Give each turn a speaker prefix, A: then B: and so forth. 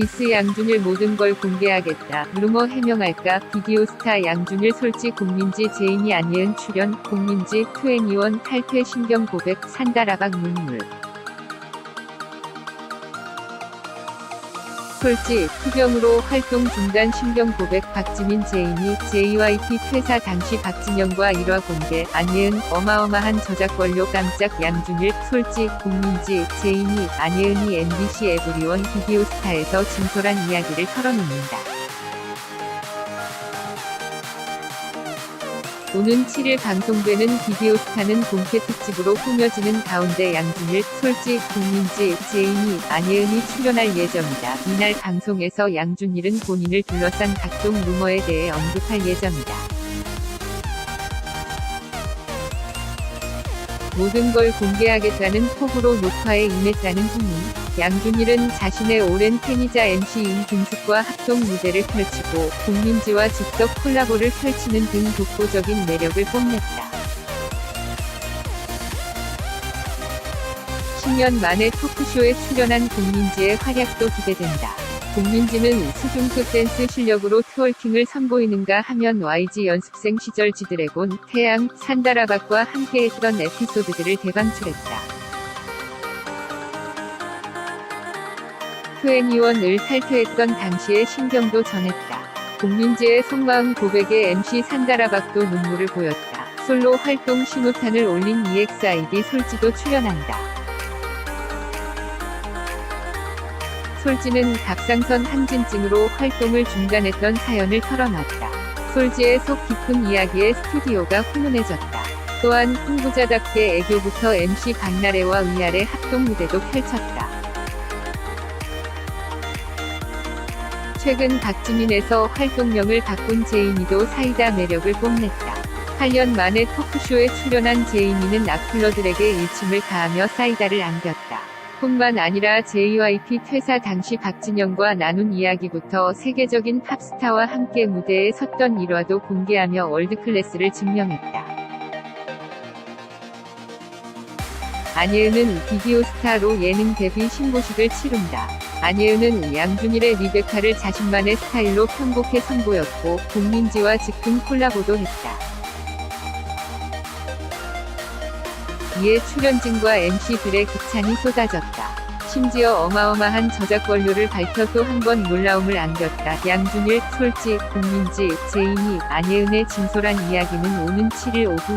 A: 디스 양준일 모든 걸 공개하겠다. 루머 해명할까? 비디오 스타 양준일 솔직 국민지 제인이 안예은 출연 국민지 투애니원 탈퇴 신경 고백 산다라박 눈물 솔직 투병으로 활동 중단 신경 고백 박지민 제인이 JYP 퇴사 당시 박진영과 일화 공개 안예은 어마어마한 저작 권료 깜짝 양준일 솔직 국민지 제인이 안예은이 MBC 에브리원 비디오 스타에서 진솔한 이야기를 털어놓는다. 오는 7일 방송되는 비디오 스타는 본캐 특집으로 꾸며지는 가운데 양준일, 솔직, 국민지, 제인이, 안예은이 출연할 예정이다. 이날 방송에서 양준일은 본인을 둘러싼 각종 루머에 대해 언급할 예정이다. 모든 걸 공개하겠다는 톡으로 녹화에 임했다는 후문. 양준일은 자신의 오랜 팬이자 MC인 김숙과 합동 무대를 펼치고 국민지와 직접 콜라보를 펼치는 등 독보적인 매력을 뽐냈다. 10년 만에 토크쇼에 출연한 국민지의 활약도 기대된다. 국민지는 수준급 댄스 실력으로 트월킹을 선보이는가 하면 YG 연습생 시절 지드래곤, 태양, 산다라박과 함께했던 에피소드들을 대방출했다. 투애니원을 탈퇴했던 당시의 신경도 전했다. 국민지의 속마음 고백에 MC 산다라박도 눈물을 보였다. 솔로 활동 신호탄을 올린 EXID 솔지도 출연한다. 솔지는 갑상선 항진증으로 활동을 중단했던 사연을 털어놨다. 솔지의 속 깊은 이야기에 스튜디오가 훈훈해졌다. 또한 홍보자답게 애교부터 MC 박나래와 위아래 합동 무대도 펼쳤다. 최근 박지민에서 활동명을 바꾼 제이미도 사이다 매력을 뽐냈다. 8년 만에 토크쇼에 출연한 제이미는 악플러들에게 일침을 가하며 사이다를 안겼다. 뿐만 아니라 JYP 퇴사 당시 박진영과 나눈 이야기부터 세계적인 팝스타와 함께 무대에 섰던 일화도 공개하며 월드클래스를 증명했다. 안예은은 비디오 스타로 예능 데뷔 신고식을 치른다. 안예은은 양준일의 리베카를 자신만의 스타일로 편곡해 선보였고 국민지와 즉흥 콜라보도 했다. 이에 출연진과 MC들의 극찬이 쏟아졌다. 심지어 어마어마한 저작 권료를 밝혀 또 한 번 놀라움을 안겼다. 양준일, 솔직, 국민지, 제인이, 안예은의 진솔한 이야기는 오는 7일 오후